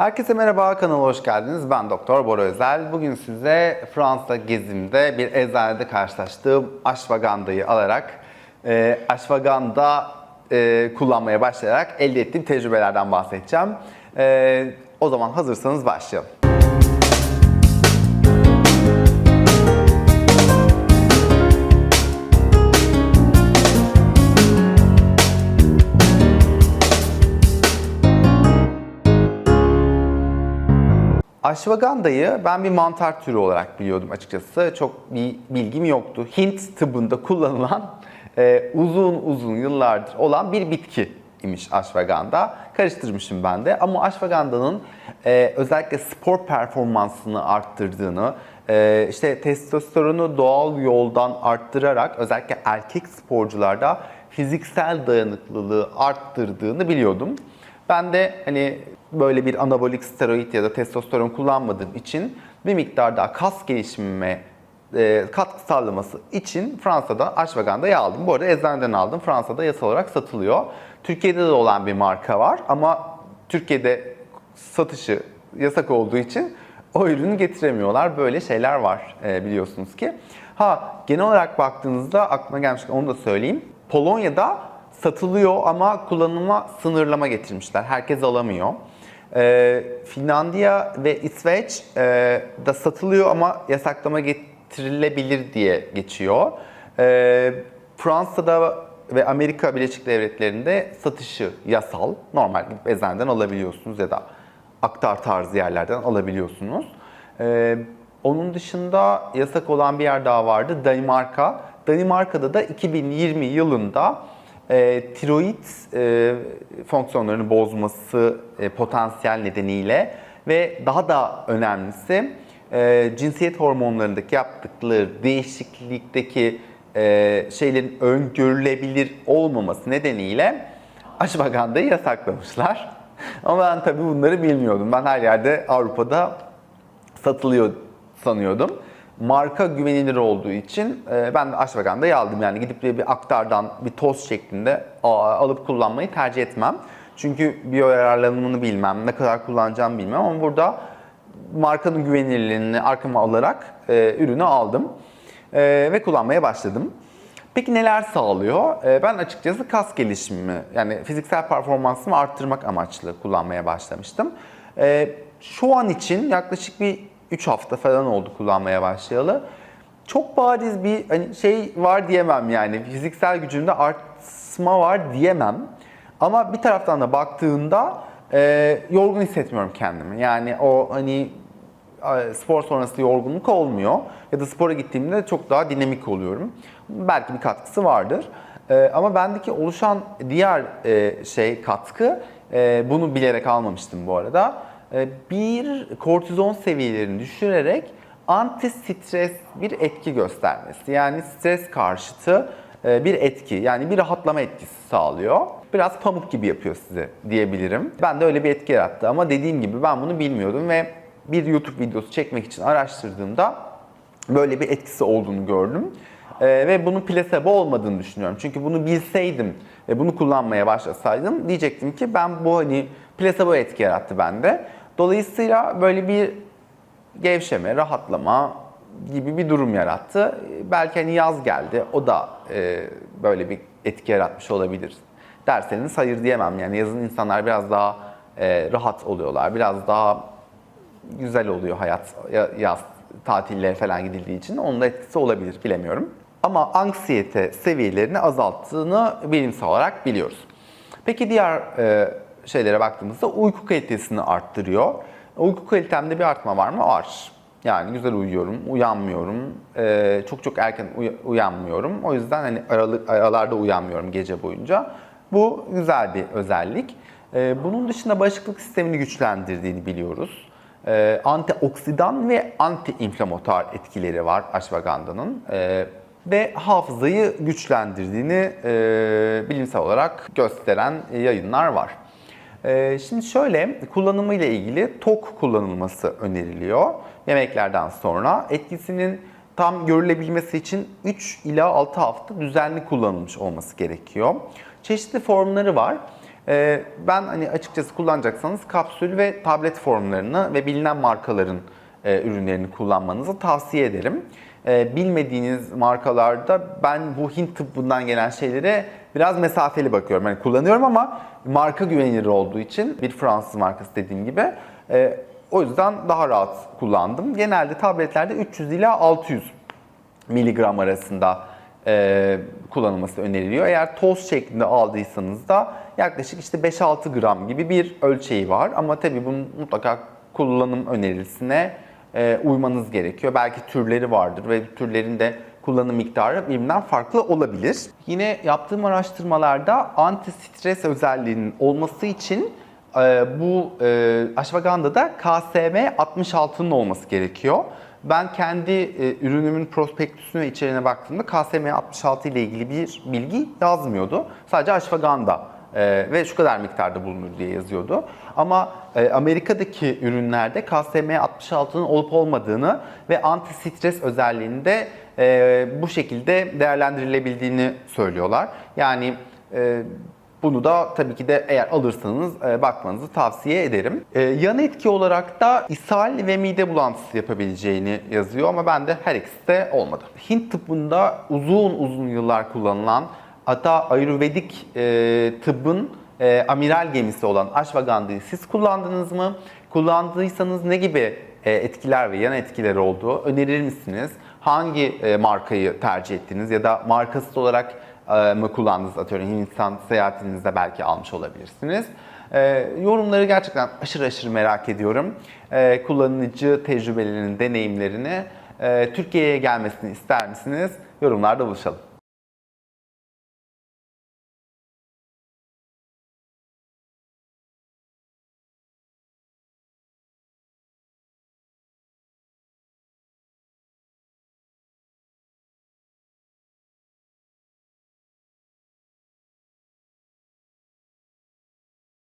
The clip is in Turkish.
Herkese merhaba, kanala hoş geldiniz. Ben Doktor Bora Özel. Bugün size Fransa gezimde bir eczanede karşılaştığım ashwaganda'yı alarak, e, ashwaganda e, kullanmaya başlayarak elde ettiğim tecrübelerden bahsedeceğim. E, o zaman hazırsanız başlayalım. Ashwaganda'yı ben bir mantar türü olarak biliyordum açıkçası. Çok bir bilgim yoktu. Hint tıbbında kullanılan e, uzun uzun yıllardır olan bir bitki imiş ashwagandha. Karıştırmışım ben de ama ashwagandha'nın e, özellikle spor performansını arttırdığını, e, işte testosteronu doğal yoldan arttırarak özellikle erkek sporcularda fiziksel dayanıklılığı arttırdığını biliyordum. Ben de hani böyle bir anabolik steroid ya da testosteron kullanmadığım için bir miktar daha kas gelişimime e, katkı sağlaması için Fransa'da ashwaganda'yı aldım. Bu arada eczaneden aldım. Fransa'da yasal olarak satılıyor. Türkiye'de de olan bir marka var ama Türkiye'de satışı yasak olduğu için o ürünü getiremiyorlar. Böyle şeyler var e, biliyorsunuz ki. Ha genel olarak baktığınızda aklıma gelmişken onu da söyleyeyim. Polonya'da satılıyor ama kullanıma sınırlama getirmişler. Herkes alamıyor. Ee, Finlandiya ve İsveç e, da satılıyor ama yasaklama getirilebilir diye geçiyor. Ee, Fransa'da ve Amerika Birleşik Devletleri'nde satışı yasal. Normal eczaneden alabiliyorsunuz ya da aktar tarzı yerlerden alabiliyorsunuz. Ee, onun dışında yasak olan bir yer daha vardı. Danimarka. Danimarka'da da 2020 yılında e, tiroid e, fonksiyonlarını bozması e, potansiyel nedeniyle ve daha da önemlisi e, cinsiyet hormonlarındaki yaptıkları değişiklikteki e, şeylerin öngörülebilir olmaması nedeniyle ashwaganda'yı yasaklamışlar. Ama ben tabii bunları bilmiyordum. Ben her yerde Avrupa'da satılıyor sanıyordum. Marka güvenilir olduğu için e, ben de ashwaganda'yı aldım. Yani gidip bir aktardan bir toz şeklinde alıp kullanmayı tercih etmem. Çünkü biyoyararlanımını bilmem, ne kadar kullanacağımı bilmem ama burada markanın güvenilirliğini arkama alarak e, ürünü aldım E, ve kullanmaya başladım. Peki neler sağlıyor? E, ben açıkçası kas gelişimimi yani fiziksel performansımı arttırmak amaçlı kullanmaya başlamıştım. E, şu an için yaklaşık bir 3 hafta falan oldu kullanmaya başlayalı. Çok bariz bir hani şey var diyemem yani fiziksel gücümde artma var diyemem. Ama bir taraftan da baktığında e, yorgun hissetmiyorum kendimi. Yani o hani spor sonrası yorgunluk olmuyor. Ya da spora gittiğimde çok daha dinamik oluyorum. Belki bir katkısı vardır. E, ama bendeki oluşan diğer e, şey katkı, e, bunu bilerek almamıştım bu arada. E, bir kortizon seviyelerini düşürerek anti stres bir etki göstermesi. Yani stres karşıtı e, bir etki yani bir rahatlama etkisi sağlıyor. Biraz pamuk gibi yapıyor size diyebilirim. Ben de öyle bir etki yarattı ama dediğim gibi ben bunu bilmiyordum ve bir YouTube videosu çekmek için araştırdığımda böyle bir etkisi olduğunu gördüm. E, ve bunun plasebo olmadığını düşünüyorum. Çünkü bunu bilseydim ve bunu kullanmaya başlasaydım diyecektim ki ben bu hani plasebo etki yarattı bende. Dolayısıyla böyle bir gevşeme, rahatlama gibi bir durum yarattı. Belki hani yaz geldi, o da e, böyle bir etki yaratmış olabilir derseniz hayır diyemem. Yani yazın insanlar biraz daha e, rahat oluyorlar, biraz daha güzel oluyor hayat ya- yaz tatillere falan gidildiği için. Onun da etkisi olabilir, bilemiyorum. Ama anksiyete seviyelerini azalttığını bilimsel olarak biliyoruz. Peki diğer e, şeylere baktığımızda uyku kalitesini arttırıyor. Uyku kalitemde bir artma var mı? Var. Yani güzel uyuyorum, uyanmıyorum, e, çok çok erken uya- uyanmıyorum. O yüzden hani aralık, aralarda uyanmıyorum gece boyunca. Bu güzel bir özellik. E, bunun dışında bağışıklık sistemini güçlendirdiğini biliyoruz. E, antioksidan ve antiinflamatuar etkileri var ashwaganda'nın. E, ve hafızayı güçlendirdiğini e, bilimsel olarak gösteren yayınlar var. Ee, Şimdi şöyle kullanımı ile ilgili tok kullanılması öneriliyor yemeklerden sonra. Etkisinin tam görülebilmesi için 3 ila 6 hafta düzenli kullanılmış olması gerekiyor. Çeşitli formları var. Ee, ben hani açıkçası kullanacaksanız kapsül ve tablet formlarını ve bilinen markaların e, ürünlerini kullanmanızı tavsiye ederim. Ee, bilmediğiniz markalarda ben bu Hint tıbbından gelen şeylere biraz mesafeli bakıyorum. Yani kullanıyorum ama marka güvenilir olduğu için bir Fransız markası dediğim gibi. e, o yüzden daha rahat kullandım. Genelde tabletlerde 300 ila 600 miligram arasında e, kullanılması öneriliyor. Eğer toz şeklinde aldıysanız da yaklaşık işte 5-6 gram gibi bir ölçeği var. Ama tabii bunun mutlaka kullanım önerisine e, uymanız gerekiyor. Belki türleri vardır ve türlerin de kullanım miktarı birbirinden farklı olabilir. Yine yaptığım araştırmalarda anti stres özelliğinin olması için e, bu e, ashwagandha'da KSM 66'nın olması gerekiyor. Ben kendi e, ürünümün prospektüsüne içeriğine baktığımda KSM 66 ile ilgili bir bilgi yazmıyordu. Sadece ashwagandha e, ve şu kadar miktarda bulunur diye yazıyordu. Ama e, Amerika'daki ürünlerde KSM 66'nın olup olmadığını ve anti stres özelliğini de e, bu şekilde değerlendirilebildiğini söylüyorlar. Yani e, bunu da tabii ki de eğer alırsanız e, bakmanızı tavsiye ederim. E, yan etki olarak da ishal ve mide bulantısı yapabileceğini yazıyor ama bende her ikisi de olmadı. Hint tıbbında uzun uzun yıllar kullanılan hatta Ayurvedik e, tıbbın e, amiral gemisi olan ashwagandha'yı siz kullandınız mı? Kullandıysanız ne gibi e, etkiler ve yan etkileri oldu? Önerir misiniz? Hangi e, markayı tercih ettiniz ya da markasız olarak e, mı kullandınız atıyorum Hindistan seyahatinizde belki almış olabilirsiniz. E, yorumları gerçekten aşırı aşırı merak ediyorum. E, kullanıcı tecrübelerinin, deneyimlerini e, Türkiye'ye gelmesini ister misiniz? Yorumlarda buluşalım.